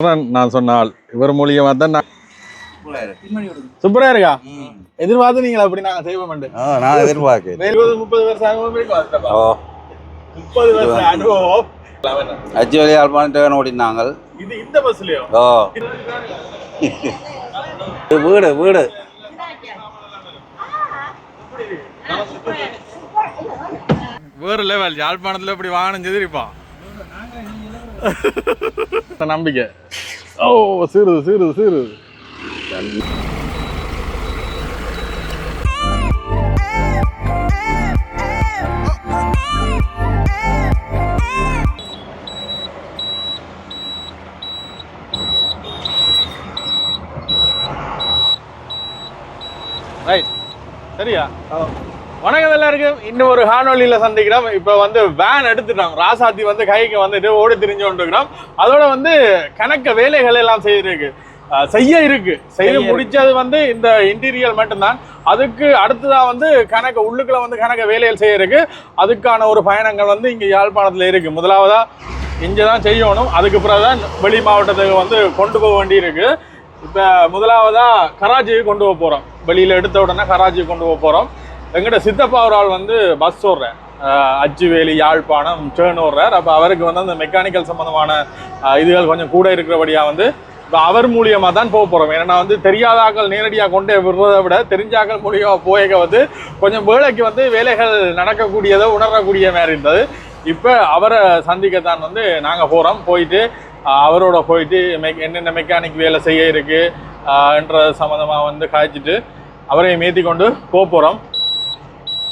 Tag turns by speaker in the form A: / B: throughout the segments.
A: தான் நான் சொன்ன ஆள். இவர் மூலியமா தான் நான் சூப்பரா இருக்கா. எதிர்பார்த்து நீங்களா அப்படி நாங்க செய்வோம்
B: நான் எதிர்பார்க்கிறேன்
A: இருபது முப்பது வருஷம் அனுபவம் முப்பது வருஷம் அனுபவம்
B: அச்சு வழி யாழ்ப்பாணத்தை ஓடினாங்க
A: இது இந்த பஸ்லயோ
B: ஓ. வீடு வீடு.
A: வேறு லெவல் யாழ்ப்பாணத்துல இப்படி வாகனம் செதிரிப்பான் நம்பிக்கை ஓ சீருது சீருது சீருது ரைட் சரியா வணக்கம் எல்லாருக்கும். இன்னும் ஒரு காணொலியில சந்திக்கிறோம். இப்போ வந்து வேன் எடுத்துட்டோம். ராசாத்தி வந்து கைக்கு வந்துட்டு ஓடி திரிஞ்சு கொண்டிருக்கிறோம். அதோட வந்து கணக்க வேலைகள் எல்லாம் செய்திருக்கு செய்ய இருக்கு. செய்து முடிச்சது வந்து இந்த இன்டீரியல் மட்டும்தான். அதுக்கு அடுத்ததா வந்து கணக்கு உள்ளுக்குள்ள வந்து கணக்க வேலைகள் செய்ய இருக்கு அதுக்கான ஒரு பயணங்கள் வந்து இங்க யாழ்ப்பாணத்துல இருக்கு. முதலாவதா இங்கே தான் செய்யணும். அதுக்கு பிறகுதான் வெளி மாவட்டத்துக்கு வந்து கொண்டு போக வேண்டியிருக்கு. இப்போ முதலாவதா கராச்சிக்கு கொண்டு போக போகிறோம் வெளியில் எடுத்த உடனே கராச்சிக்கு கொண்டு போக போகிறோம் எங்கிட்ட சித்தப்பா ஒரு ஆள் வந்து பஸ் ஓடுறேன் அச்சுவேலி யாழ்ப்பாணம் டேர்ன் ஓடுறார். அப்போ அவருக்கு வந்து அந்த மெக்கானிக்கல் சம்மந்தமான இதுகள் கொஞ்சம் கூட இருக்கிறபடியாக வந்து இப்போ அவர் மூலியமாக தான் போக போகிறோம் ஏன்னா வந்து தெரியாத ஆக்கள் நேரடியாக கொண்டே விடுறதை விட தெரிஞ்சாக்கள் மூலியமாக போயக வந்து கொஞ்சம் வேலைக்கு வந்து வேலைகள் நடக்கக்கூடியதை உணரக்கூடிய மாதிரி இருந்தது. இப்போ அவரை சந்திக்கத்தான் வந்து நாங்கள் போகிறோம் போயிட்டு அவரோட போயிட்டு மெக் என்னென்ன மெக்கானிக் வேலை செய்ய இருக்கு என்ற சம்மந்தமாக வந்து காய்ச்சிட்டு அவரையும் ஏற்றி கொண்டு போக போகிறோம்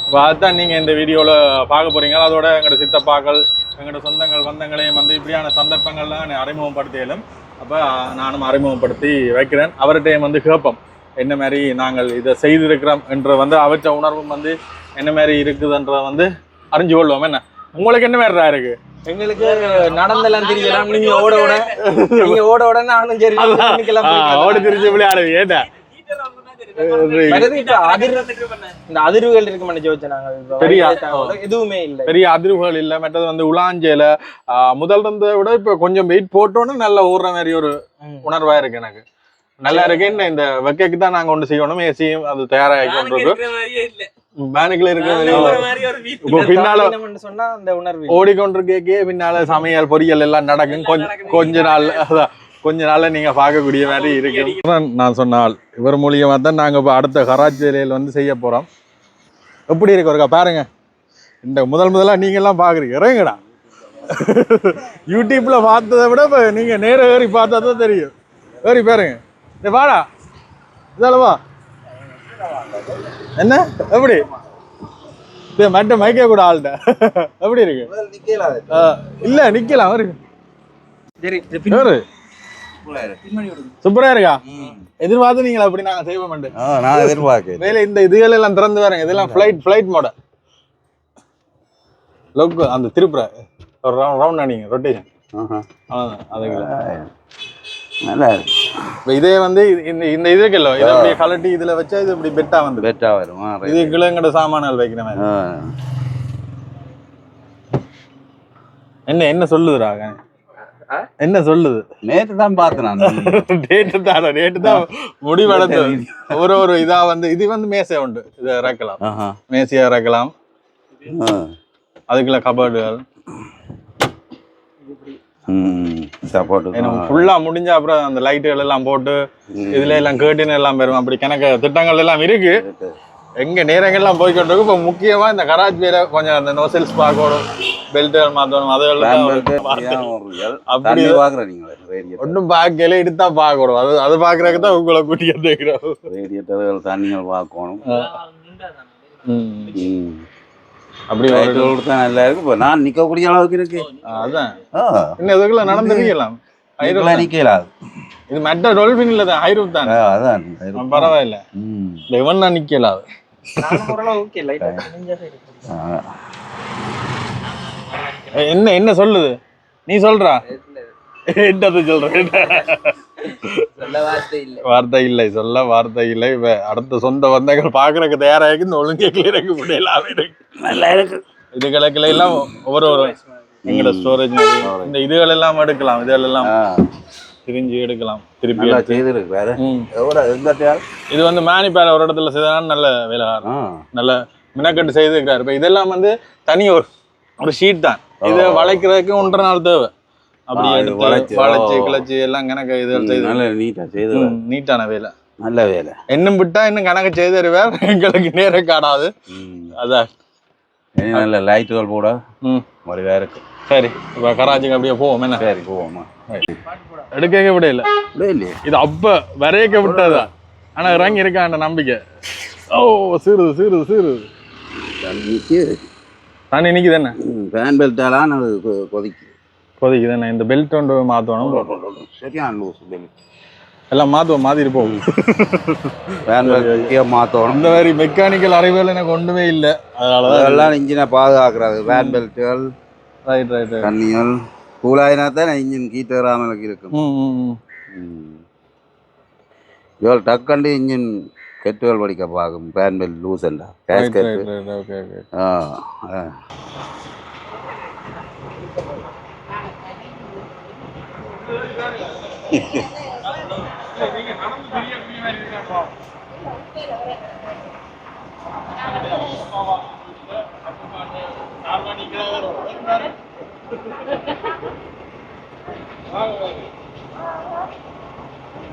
A: இப்போ அதுதான் நீங்கள் இந்த வீடியோவில் பார்க்க போகிறீங்க அதோட எங்களோட சித்தப்பாக்கள் எங்களோட சொந்தங்கள் பந்தங்களையும் வந்து இப்படியான சந்தர்ப்பங்கள்லாம் நான் அறிமுகப்படுத்தியலும் அப்போ நானும் அறிமுகப்படுத்தி வைக்கிறேன். அவர்கிட்டையும் வந்து கேட்போம். என்ன மாதிரி நாங்கள் இதை செய்திருக்கிறோம் என்ற வந்து அவற்ற உணர்வும் வந்து என்ன மாதிரி இருக்குதுன்றத வந்து அறிஞ்சு கொள்வோம். என்ன? உங்களுக்கு என்ன மாதிரிடா இருக்கு?
C: எங்களுக்கு நடந்தெல்லாம் தெரியலாம் நீங்க ஓட ஓட நீங்க ஓட ஓட நானும் சரி
A: ஓடி திரிஞ்சு விளையாடு ஏட்டா
C: இந்த அதிர்வுகள் இருக்கு வயதானவங்க எதுவுமே இல்லை.
A: பெரிய அதிர்வுகள் இல்லை. மற்றது வந்து உலாஞ்சேல முதல் இருந்ததை விட இப்போ கொஞ்சம் வெயிட் போட்டோன்னு நல்லா ஊறுற மாதிரி ஒரு. உணர்வா இருக்கு எனக்கு. நல்லா இருக்கு என்ன இந்த வெக்கைக்கு தான் நாங்க ஒன்று செய்யணும். ஏசியும் அது தயாராகி கொண்டிருக்கு பேனுக்குள்ள இருக்கிற பின்னால
C: சொன்னா அந்த உணர்வு.
A: ஓடிக்கொண்டிருக்கே பின்னால சமையல் பொரியல் எல்லாம் நடக்கும். கொஞ்ச நாள். அதான். கொஞ்ச நாள்ல நீங்க பார்க்கக்கூடிய மாதிரி இருக்கு நான் சொன்ன ஆள். இவர் மூலியமா தான் நாங்க இப்போ அடுத்த கராச்சி வேலையில் வந்து செய்ய போறோம். எப்படி இருக்கு ஒருக்கா? பாருங்க. இந்த முதல் முதலா நீங்க எல்லாம் பாக்குறீங்க இறங்குடா யூடியூப்ல பார்த்ததை விட இப்போ நீங்க நேர ஏறி பார்த்தா தான் தெரியும். ஏறி பாருங்க. இந்த வாடா. இதால வா. என்ன? எப்படி? இது மட்டும் மைக்க கூட ஆள்கிட்ட எப்படி இருக்கு? ஆ, இல்ல நிக்கலாம். இவரு சூப்பரா இருக்கா. எதிர்பார்த்து நீங்களா அப்படி நாங்க செய்வோம்
B: நான் எதிர்பார்க்கிறேன்
A: வேலை இந்த இதுகள் எல்லாம் திறந்து வரங்க இதெல்லாம் ஃபிளைட் ஃபிளைட் மாடல் லொக் அந்த திருப்புற. ஒரு ரவுண்ட் ரவுண்ட் அடிங்க ரொட்டேஷன்
B: நல்லா இருக்கு.
A: இதே வந்து இது- இந்த இந்த இதுக்கு இல்லை இதை அப்படியே கலட்டி இதுல வச்சா இது இப்படி பெட்டா வந்து
B: பெட்டா வரும்.
A: இது கிழங்கட சாமான்கள் வைக்கிற மாதிரி. என்ன என்ன சொல்லுதுடா என்ன சொல்லுது?
B: நேத்து தான் பார்த்தேன் நான்.
A: டேட்டு தான் டேட்டு தான் முடிவடைந்தது ஒரு ஒரு இதா வந்து இது வந்து மேசை உண்டு. இதை இறக்கலாம். மேசையா இறக்கலாம். அதுக்குள்ள கபர்டுகள்.
B: ம் சப்போர்ட்
A: எனக்கு ஃபுல்லா முடிஞ்ச அப்புறம் அந்த லைட்டுகள் எல்லாம் போட்டு இதுல எல்லாம் கேட்டின் எல்லாம் பெறும் அப்படி கணக்கு திட்டங்கள் எல்லாம் இருக்கு. எங்க நேரங்கள்லாம் போய்கிட்டு இருக்கு இப்போ முக்கியமா இந்த கராச் பேரை கொஞ்சம் அந்த நோசல்ஸ் பார்க்கணும் பெல்ட்டுகள் மாற்றணும் அதெல்லாம் ஒன்றும் பார்க்கல எடுத்தா பார்க்கணும் அது அது பார்க்கறதுக்கு தான் உங்களை கூட்டி வந்துக்கிறோம்
B: ரேடியேட்டர்கள் தண்ணிகள் பார்க்கணும்.
A: அப்படி
B: கொடுத்தா நல்லா இருக்கு இப்போ நான் நிக்கக்கூடிய அளவுக்கு இருக்கு.
A: அதான். இன்னும் இதுக்குள்ள நடந்துருக்கலாம்?
B: இதுக்கெல்லாம் நிக்கலாது
A: இது மெட்ட டொல்பின் இல்ல தான் ஐரூப் தான்.
B: அதான்.
A: பரவாயில்ல. இந்த இவன் தான்
C: நானும் ஓரளவு ஓகே லைட்டா தெரிஞ்சா சரி
B: ஆ.
A: என்ன என்ன சொல்லுது? நீ சொல்றா? என்னது சொல்ற?
C: சொல்ல வார்த்தை இல்லை.
A: வார்த்தை இல்லை சொல்ல வார்த்தை இல்லை. இப்ப அடுத்த சொந்த பந்தங்கள் பாக்குறதுக்கு தயாராகி இந்த ஒழுங்கே கிளியருக்கு முடியலாம்
B: நல்லா இருக்கு.
A: இது கிழக்குல எல்லாம் ஒவ்வொரு ஒரு எங்களோட ஸ்டோரேஜ் இந்த இதுகள் எல்லாம் எடுக்கலாம் இதுகள் எல்லாம். திரிஞ்சு எடுக்கலாம் திருப்பி
B: நல்லா
A: எடுத்து.
B: செய்திருக்கு வேற.
A: ம்.
B: எவ்வளோ எங்க தேவை
A: இது வந்து மேனிப்பேர் ஒரு இடத்துல செய்தாலும் நல்ல வேலை நல்ல மினக்கட்டு செய்திருக்கிறாரு இப்போ இதெல்லாம் வந்து தனி ஒரு ஒரு ஷீட் தான். இது வளைக்கிறதுக்கு ஒன்றரை நாள் தேவை. அப்படி எடுத்து
B: வளைச்சு.
A: கிளச்சு எல்லாம் கணக்கு இது
B: நல்ல நீட்டாக செய்து
A: நீட்டான வேலை.
B: நல்ல வேலை.
A: இன்னும் விட்டா இன்னும் கணக்கு செய்து தருவார் எங்களுக்கு நேரம் காணாது. அதான்
B: நல்ல லைட்டுகள் போட
A: ம்.
B: வடிவாக இருக்கு.
A: சரி இப்போ கராச்சிக்கு அப்படியே போவோம் என்ன?
B: சரி போவோமா
A: எடுக்க விட இல்லை.
B: இல்லை இல்லையே.
A: இது அப்ப வரையக்க விட்டதா? ஆனா இறங்கி இருக்கான்ற நம்பிக்கை. ஓ சீருது சீருது சீருது தண்ணி நிக்கி தானே
B: ஃபேன் பெல்ட்டாலாம் அது கொ- கொதிக்குது.
A: கொதிக்கு தானே இந்த பெல்ட் ஒன்று மாற்றணும்
B: சரியான லூஸ் பெல்ட்
A: எல்லாம் மாற்றுவோம் மாத்திட்டு போகும்
B: ஃபேன் பெல்ட் மாற்றணும்
A: இந்த மாதிரி மெக்கானிக்கல் அறிவுகள் எனக்கு ஒன்றுமே இல்லை. அதனாலதான்
B: அதெல்லாம் இன்ஜினை பாதுகாக்கிறது. ஃபேன் பெல்ட்டுகள்
A: ரைட் ரைட்
B: தண்ணிகள் கூலாயினா தான் இன்ஜின் கீட்டு வராமல் இருக்கும். இவள் டக்கண்டு இன்ஜின் கெட்டுகள் படிக்க பார்க்கும். Fan belt loose gas
A: right
B: கெட்டு.
A: ஓகே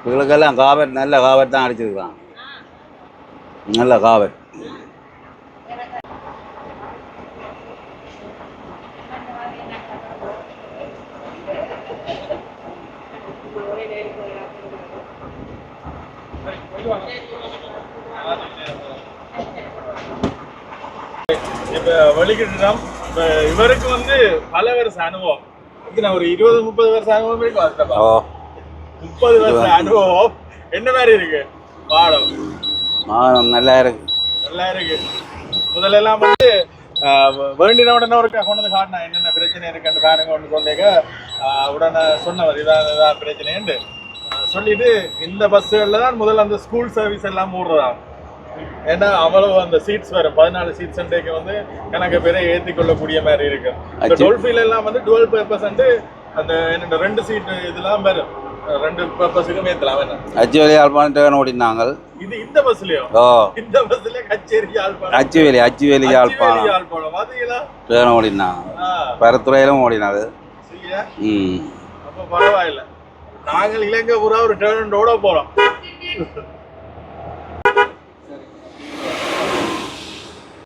B: இவங்களுக்கெல்லாம் காவட் நல்ல காவட் தான் அடிச்சிருக்கான் நல்ல காவட்
A: இப்ப வெளிக்கிட்டோம் இப்ப இவருக்கு வந்து பல வருஷ அனுபவம். இதுல ஒரு இருபது முப்பது வருஷ அனுபவம் இருக்கும் முப்பது வருஷ அனுபவம். என்ன மாதிரி இருக்கு? பாடம்.
B: மானம் நல்லா இருக்கு.
A: நல்லா இருக்கு. முதல்ல எல்லாம் வந்து வேண்டின உடனே ஒரு கொண்டு வந்து காட்டினா என்னென்ன பிரச்சனை இருக்குன்னு பாருங்க ஒன்று கொண்டேக்க உடனே சொன்னவர் இதான் இதான் பிரச்சனைன்னு சொல்லிட்டு இந்த பஸ்ஸுகளில் தான் முதல்ல அந்த ஸ்கூல் சர்வீஸ் எல்லாம் மூடுறதா ஏன்னா அவ்வளவு அந்த சீட்ஸ் வரும் பதினாலு சீட்ஸ் வந்து கணக்கு பேரை ஏற்றி கொள்ளக்கூடிய மாதிரி இருக்கு. இந்த. டோல்ஃபீல் எல்லாம் வந்து டுவெல் பர்பஸ் அந்த என்ன ரெண்டு சீட் இதெல்லாம் வரும். ரெண்டு பர்பஸுக்கும் ஏற்றலாம் என்ன?
B: அச்சுவேலி யாழ்ப்பாணம் டேர்ன் ஓடினாங்க
A: இது இந்த பஸ்லயோ?
B: ஓ.
A: இந்த பஸ்ல கச்சேரி யாழ்ப்பாணம்.
B: அச்சுவேலி அச்சுவேலி யாழ்ப்பாணம்.
A: யாழ்ப்பாணம். பாத்தீங்களா?
B: டேர்ன் ஓடினாங்க பரத்துறையிலும் ஓடினாது? ம்.
A: அப்ப பரவாயில்ல. நாங்கள் இலங்கை பூரா ஒரு டேர்னோட போறோம்.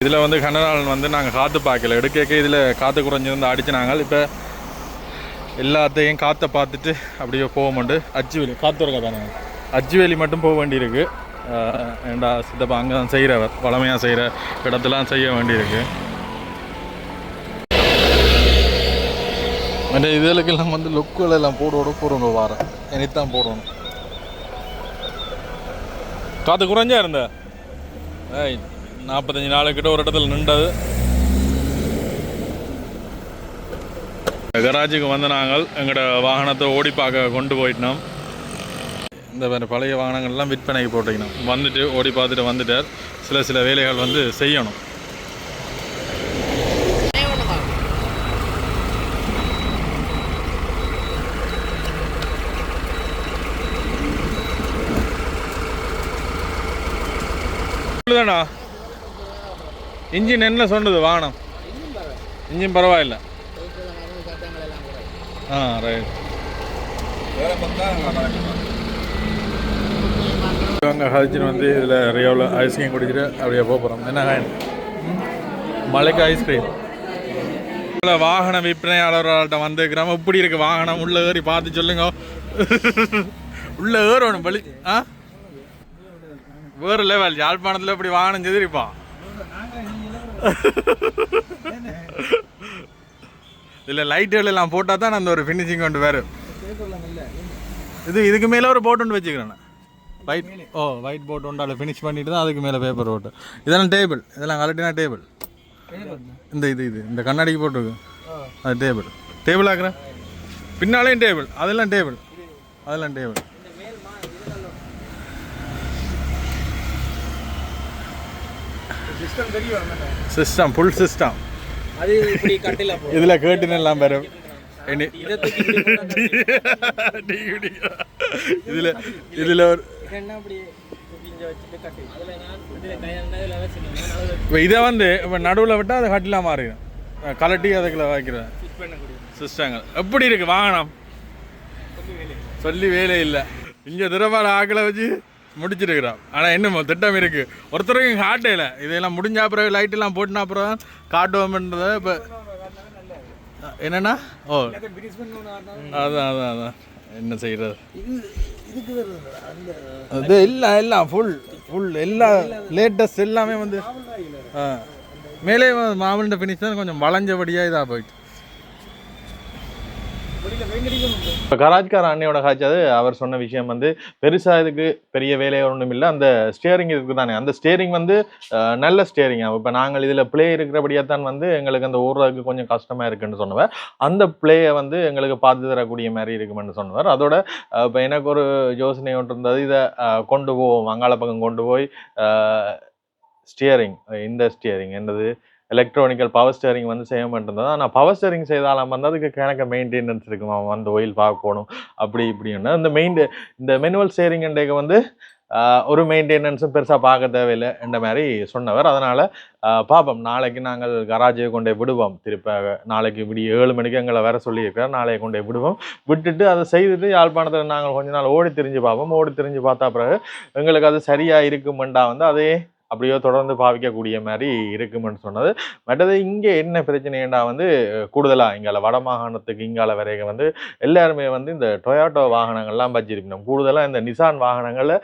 A: இதுல வந்து கனடால் வந்து நாங்க காத்து பார்க்கல. எடுக்க இதுல காத்து குறைஞ்சிருந்து அடிச்சு நாங்கள். இப்ப எல்லாத்தையும் காற்றை பார்த்துட்டு அப்படியே போக மாட்டு அச்சுவேலி காத்து வரக்கா தானே? அச்சுவேலி மட்டும் போக வேண்டியிருக்கு. ஏண்டா சித்தப்பா அங்கே தான் செய்கிறவர் வளமையாக செய்கிற இடத்துலாம் செய்ய வேண்டியிருக்கு. மற்ற இதுகளுக்கெல்லாம் வந்து லுக்குகள் எல்லாம் போடோட போடுங்க வாரம். இனித்தான் போடணும். காற்று குறைஞ்சா இருந்த? நாற்பத்தஞ்சு நாளுக்கிட்ட ஒரு இடத்துல நின்றது. கராஜுக்கு வந்து நாங்கள் எங்களோட வாகனத்தை ஓடி பார்க்க கொண்டு போயிட்டோம். இந்த மாதிரி பழைய வாகனங்கள்லாம் விற்பனைக்கு போட்டுக்கணும் வந்துட்டு ஓடி பார்த்துட்டு வந்துட்டார். சில சில வேலைகள் வந்து செய்யணும். இன்ஜின் என்ன சொன்னது வாகனம். இன்ஜின் பரவாயில்ல. ஆ ரைட் இவங்க ஹரிச்சின் வந்து இதில் ரியோவில் ஐஸ்கிரீம் குடிச்சிட்டு அப்படியே போக போகிறோம் என்ன ஹாயன் மலைக்கு ஐஸ்கிரீம் வாகன விற்பனையாளர்கள்ட்ட வந்துருக்கிறோம் எப்படி இருக்குது வாகனம் உள்ள ஏறி பார்த்து சொல்லுங்க. உள்ள ஏறணும் பலி ஆ? வேறு லெவல் யாழ்ப்பாணத்தில் இப்படி வாகனம் செதிரிப்பான் இதில் லைட்டுகள் எல்லாம் போட்டால் தான் அந்த ஒரு ஃபினிஷிங் கொண்டு வேறு இது இதுக்கு மேலே ஒரு போட் ஒன்று வச்சுக்கிறேன் ஒயிட் ஓ ஒயிட் போட் ஒன்று அதில் ஃபினிஷ் பண்ணிட்டு தான் அதுக்கு மேலே பேப்பர் போட்டு இதெல்லாம் டேபிள் இதெல்லாம் கலட்டினா டேபிள் இந்த இது இது இந்த கண்ணாடிக்கு போட்டுருக்கு. அது டேபிள் டேபிள் ஆக்குறேன் பின்னாலேயும் டேபிள் அதெல்லாம் டேபிள் அதெல்லாம் டேபிள் சிஸ்டம் ஃபுல் சிஸ்டம்
C: அது இப்படி கட்டில போ
A: இதில் கேட்டுன்னு எல்லாம் வரும். இதில் இதில் ஒரு இதை வந்து இப்போ நடுவில் விட்டால் அது கட்டிலாம் மாறிடும். கலட்டி அதுக்குள்ள வைக்கிறேன். சிஸ்டங்கள். எப்படி இருக்கு வாகனம்? சொல்லி வேலை இல்லை. இங்கே திருப்பாடு ஆக்களை வச்சு முடிச்சிருக்கிறோம் ஆனால் இன்னும் திட்டம் இருக்குது ஒருத்தருக்கும் காட்டையில் இதெல்லாம் முடிஞ்ச அப்புறம் லைட்டெல்லாம் போட்டுனா அப்புறம் தான் காட்டுவோம்ன்றத இப்போ என்னண்ணா ஓ. அதான் அதான் அதான். என்ன செய்கிறது அது எல்லாம் எல்லாம் ஃபுல் ஃபுல் எல்லா லேட்டஸ்ட் எல்லாமே வந்து ஆ. மேலே மாமல்ட்ட ஃபினிஷ் தான் கொஞ்சம் வளைஞ்சபடியாக இதாக போயிட்டு. இப்போ கராஜ்கார் அண்ணையோட காய்ச்சது அவர் சொன்ன விஷயம் வந்து பெருசாக இதுக்கு பெரிய வேலையை ஒன்றும் இல்லை. அந்த ஸ்டியரிங் இருக்கு தானே. அந்த ஸ்டியரிங் வந்து நல்ல ஸ்டியரிங் இப்போ நாங்கள் இதில் ப்ளே இருக்கிறபடியாக தான் வந்து எங்களுக்கு அந்த ஓடுறதுக்கு கொஞ்சம் கஷ்டமாக இருக்குன்னு சொன்னவர். அந்த ப்ளேயை வந்து எங்களுக்கு பார்த்து தரக்கூடிய மாதிரி இருக்குமென்னு சொன்னவர். அதோட இப்போ எனக்கு ஒரு யோசனை ஒன்று இருந்தது. இதை கொண்டு போவோம். வங்காள பக்கம் கொண்டு போய் ஸ்டியரிங் இந்த ஸ்டியரிங் என்னது? எலக்ட்ரானிக்கல் பவர் ஸ்டேரிங் வந்து செய்ய மாட்டேன் ஆனால் பவர் ஸ்டேரிங் செய்தாலும் வந்து அதுக்கு கணக்கு மெயின்டெனன்ஸ் இருக்குமா? அந்த ஒயில் பார்க்கணும் அப்படி இப்படின்னு. இந்த மெயின் இந்த மெனுவல் ஸ்டேரிங் வந்து ஒரு மெயின்டெனன்ஸும் பெருசாக பார்க்க தேவையில்லை என்ற மாதிரி சொன்னவர். அதனால் பார்ப்போம். நாளைக்கு நாங்கள் கராஜையை கொண்டே விடுவோம். திருப்ப நாளைக்கு இப்படி ஏழு மணிக்கு எங்களை வர சொல்லியிருக்கிறோம் நாளைக்கு கொண்டே விடுவோம். விட்டுட்டு அதை செய்துட்டு யாழ்ப்பாணத்தில் நாங்கள் கொஞ்ச நாள் ஓடி திரிஞ்சு பார்ப்போம். ஓடி திரிஞ்சு பார்த்தா பிறகு எங்களுக்கு அது சரியாக இருக்குமெண்டா வந்து அதே அப்படியோ தொடர்ந்து பாவிக்கக்கூடிய மாதிரி இருக்குமென்னு சொன்னது. மற்றது இங்கே என்ன பிரச்சனைண்டா வந்து கூடுதலாக இங்கால வட மாகாணத்துக்கு இங்கால வரைக்கும் வந்து எல்லாருமே வந்து இந்த டொயாட்டோ வாகனங்கள்லாம் வச்சிருக்கணும். கூடுதலாக இந்த நிசான் வாகனங்களில்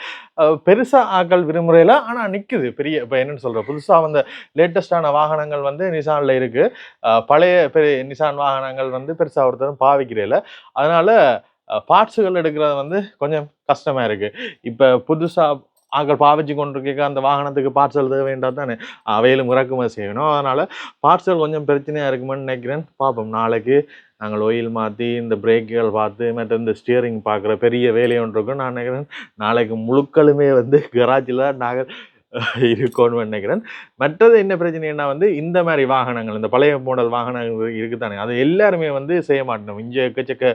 A: பெருசாக ஆக்கள் விரும்புறையில் ஆனால் நிற்குது பெரிய இப்போ என்னென்னு சொல்கிற புதுசாக வந்த லேட்டஸ்டான வாகனங்கள் வந்து நிசானில் இருக்குது பழைய பெரிய நிசான் வாகனங்கள் வந்து பெருசாக ஒருத்தரும் பாவிக்கிறதில்ல அதனால் பார்ட்ஸுகள் எடுக்கிறது வந்து கொஞ்சம் கஷ்டமாக இருக்குது இப்போ புதுசாக ஆக்கள் பாவிச்சு கொண்டிருக்க அந்த வாகனத்துக்கு பார்சல் தேவை வேண்டாம் தானே அவையிலும் இறக்குமதி செய்யணும். அதனால் பார்சல் கொஞ்சம் பிரச்சனையாக இருக்குமென்னு நினைக்கிறேன். பார்ப்போம் நாளைக்கு நாங்கள் ஒயில் மாற்றி இந்த பிரேக்குகள் பார்த்து மற்ற இந்த ஸ்டியரிங் பார்க்குற பெரிய வேலையொன்று ஒன்று இருக்கும். நான் நினைக்கிறேன் நாளைக்கு முழுக்களுமே வந்து கராஜில் நாங்கள் இருக்கும்னு நினைக்கிறேன். மற்றது என்ன பிரச்சனைன்னா வந்து இந்த மாதிரி வாகனங்கள் இந்த பழைய மாடல் வாகனங்கள் இருக்குதானே? அது எல்லாருமே வந்து செய்ய மாட்டோம் இங்கே எக்கச்சக்க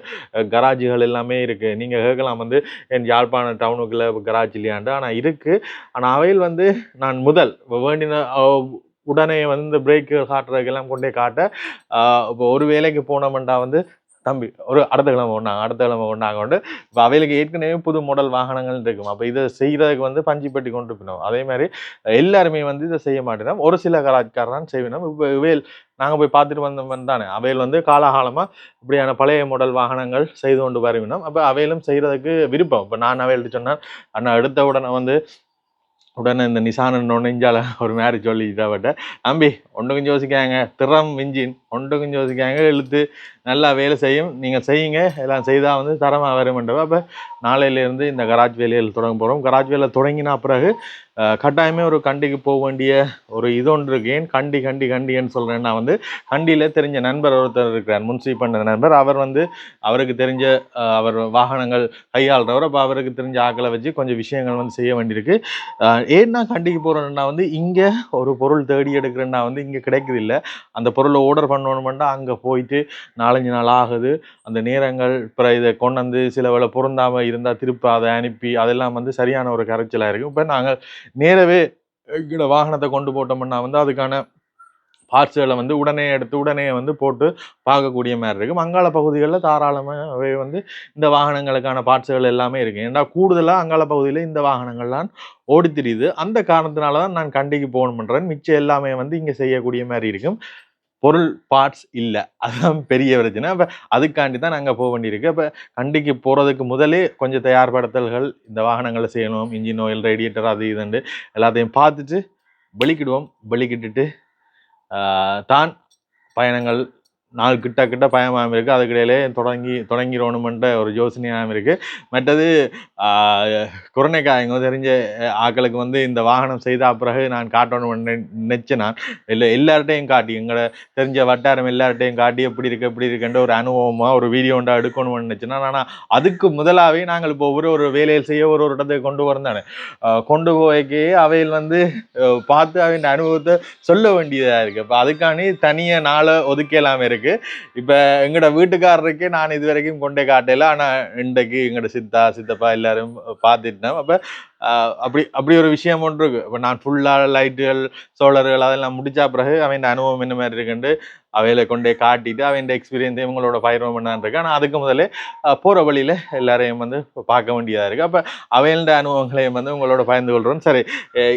A: கராஜுகள் எல்லாமே இருக்குது நீங்கள் கேட்கலாம் வந்து என் யாழ்ப்பாணம் டவுனுக்குள்ளே கராஜ் இல்லையாண்டு. ஆனால் இருக்குது ஆனால் அவையில் வந்து நான் முதல் வேண்டின உடனே வந்து இந்த பிரேக்கு காட்டுறதுக்கெல்லாம் கொண்டே காட்ட இப்போ ஒரு வேலைக்கு போனோம்டா வந்து தம்பி ஒரு அடுத்த கிழமை ஒன்றாங்க அடுத்த கிழமை ஒன்றாங்க கொண்டு இப்போ அவைகளுக்கு ஏற்கனவே புது மாடல் வாகனங்கள் இருக்கும். அப்போ இதை செய்கிறதுக்கு வந்து பஞ்சு பெட்டி கொண்டு போனோம் அதே மாதிரி எல்லாருமே வந்து இதை செய்ய மாட்டேனோம். ஒரு சில கலாச்சாரம் செய்வினோம். இப்போ இவையில் நாங்கள் போய் பார்த்துட்டு வந்தோம் தானே. அவையில் வந்து காலகாலமாக இப்படியான பழைய மாடல் வாகனங்கள் செய்து கொண்டு வருவினோம். அப்போ அவையிலும் செய்கிறதுக்கு விருப்பம். இப்போ நான் அவையில்ட்டு சொன்னேன் அண்ணா எடுத்த உடனே வந்து உடனே இந்த நிசான் நுழைஞ்சால ஒரு மாதிரி சொல்லிட்டாவட்ட தம்பி ஒன்று கொஞ்சம் யோசிக்காங்க திறம் மிஞ்சின் ஒன்று கொஞ்சம் யோசிக்காங்க இழுத்து நல்லா வேலை செய்யும் நீங்கள் செய்யுங்க எல்லாம் செய்தால் வந்து தரமாக வருமென்றவ அப்போ நாளையிலேருந்து இந்த கராஜ் வேலையில் தொடங்க போகிறோம் கராஜ் வேலை தொடங்கினா பிறகு கட்டாயமே ஒரு கண்டிக்கு போக வேண்டிய ஒரு இது ஒன்று இருக்கு. ஏன் கண்டி கண்டி கண்டின்னு சொல்கிறேன்னா வந்து கண்டியில் தெரிஞ்ச நண்பர் ஒருத்தர் இருக்கிறார் முன்சி பண்ண நண்பர். அவர் வந்து அவருக்கு தெரிஞ்ச அவர் வாகனங்கள் கையாளுறவர். அப்போ அவருக்கு தெரிஞ்ச ஆக்களை வச்சு கொஞ்சம் விஷயங்கள் வந்து செய்ய வேண்டியிருக்கு. ஏன்னா கண்டிக்கு போகிறேன்னா வந்து இங்கே ஒரு பொருள் தேடி எடுக்கிறேன்னா வந்து இங்கே கிடைக்குது இல்லை. அந்த பொருளை ஆர்டர் பண்ணணுமெண்டா அங்கே போயிட்டு நாலஞ்சு நாள் ஆகுது. அந்த நேரங்கள் அப்புறம் இதை கொண்டு வந்து சில வேலை பொருந்தாமல் இருந்தால் திருப்ப அதை அனுப்பி அதெல்லாம் வந்து சரியான ஒரு கரைச்சலாக இருக்கும் இப்போ நாங்கள் நேரவே எங்களோட வாகனத்தை கொண்டு போட்டோம்னா வந்து அதுக்கான பார்ட்ஸுகளை வந்து உடனே எடுத்து உடனே வந்து போட்டு பார்க்கக்கூடிய மாதிரி இருக்கும். அங்காள பகுதிகளில் தாராளமாகவே வந்து இந்த வாகனங்களுக்கான பார்ட்ஸுகள் எல்லாமே இருக்குது ஏன்னா கூடுதலாக அங்காள பகுதியில் இந்த வாகனங்கள்லாம் ஓடி தெரியுது. அந்த காரணத்தினால தான் நான் கண்டிக்கு போகணுன்றேன் மிச்சம் எல்லாமே வந்து இங்கே செய்யக்கூடிய மாதிரி இருக்கும். பொருள் பார்ட்ஸ் இல்லை. அதுதான் பெரிய பிரச்சனை. அப்போ அதுக்காண்டி தான் நாங்கள் போக வேண்டியிருக்கு. இப்போ கண்டிக்கு போகிறதுக்கு முதலே கொஞ்சம் தயார்படுத்தல்கள் இந்த வாகனங்களை செய்யணும் இன்ஜின் ஆயில் ரேடியேட்டர் அது இதுண்டு எல்லாத்தையும் பார்த்துட்டு வெளிக்கிடுவோம். வெளிக்கிட்டுட்டு தான் பயணங்கள் நாள் கிட்ட கிட்ட பயமாகவும் இருக்குது அதுக்கிடையிலே தொடங்கி தொடங்கிடணுமென்ற ஒரு யோசனையாகவும் இருக்குது மற்றது குரணைக்காயங்க தெரிஞ்ச ஆக்களுக்கு ஆட்களுக்கு வந்து இந்த வாகனம் செய்த பிறகு நான் காட்டணும்னு நினச்சி நான் இல்லை எல்லார்ட்டையும் காட்டி எங்களை தெரிஞ்ச வட்டாரம் எல்லார்ட்டையும் காட்டி எப்படி இருக்குது எப்படி இருக்குன்ற ஒரு அனுபவமாக ஒரு வீடியோ ஒன்றா எடுக்கணும்னு நினச்சினா ஆனால் அதுக்கு முதலாகவே நாங்கள் இப்போ ஒரு ஒரு வேலையில் செய்ய ஒரு ஒரு இடத்துக்கு கொண்டு வரந்தானே கொண்டு போய்க்கே அவையில் வந்து பார்த்து அவையின் அனுபவத்தை சொல்ல வேண்டியதாக இருக்குது இப்போ அதுக்காண்டி தனியாக நாளை ஒதுக்கலாமல் இருக்குது இருக்கு. இப்போ எங்களோட வீட்டுக்காரருக்கு நான் இது வரைக்கும் கொண்டே காட்டல. ஆனால் இன்றைக்கு எங்களோட சித்தா சித்தப்பா எல்லாரும் பார்த்துட்டேன் அப்போ அப்படி அப்படி ஒரு விஷயம் ஒன்று இருக்கு இப்போ நான் ஃபுல்லாக லைட்டுகள் சோழர்கள் அதெல்லாம் முடிச்சா பிறகு அவன் அனுபவம் என்ன மாதிரி இருக்குண்டு அவையில கொண்டே காட்டிட்டு அவன் எக்ஸ்பீரியன்ஸ் இவங்களோட பயிரம் பண்ணான் இருக்கு ஆனால் அதுக்கு முதலே போகிற வழியில் எல்லாரையும் வந்து பார்க்க வேண்டியதாக இருக்குது அப்போ அவையோட அனுபவங்களையும் வந்து உங்களோட பகிர்ந்து கொள்கிறோம் சரி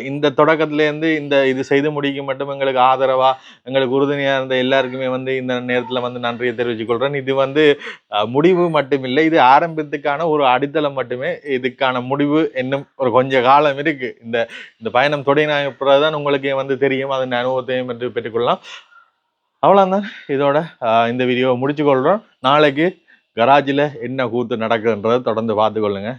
A: இந்த தொடக்கத்துலேருந்து இந்த இது செய்து முடிக்கும் மட்டும் எங்களுக்கு ஆதரவாக எங்களுக்கு உறுதுணையாக இருந்த எல்லாருக்குமே வந்து இந்த நேரத்தில் வந்து நன்றியை தெரிவித்துக்கொள்கிறேன் இது வந்து முடிவு மட்டும் இல்லை இது ஆரம்பத்துக்கான ஒரு அடித்தளம் மட்டுமே. இதுக்கான முடிவு என்னும் ஒரு கொஞ்ச காலம் இருக்கு. இந்த இந்த பயணம் தொடங்கின பிறகுதான் உங்களுக்கு வந்து தெரியும். அதன் அனுபவத்தையும் பெற்று பெற்றுக்கொள்ளலாம். அவ்வளோதான் இதோட இந்த வீடியோவை முடிச்சு கொள்கிறோம் நாளைக்கு கராஜில் என்ன கூத்து நடக்குதுன்றதை தொடர்ந்து பார்த்துக்கொள்ளுங்கள்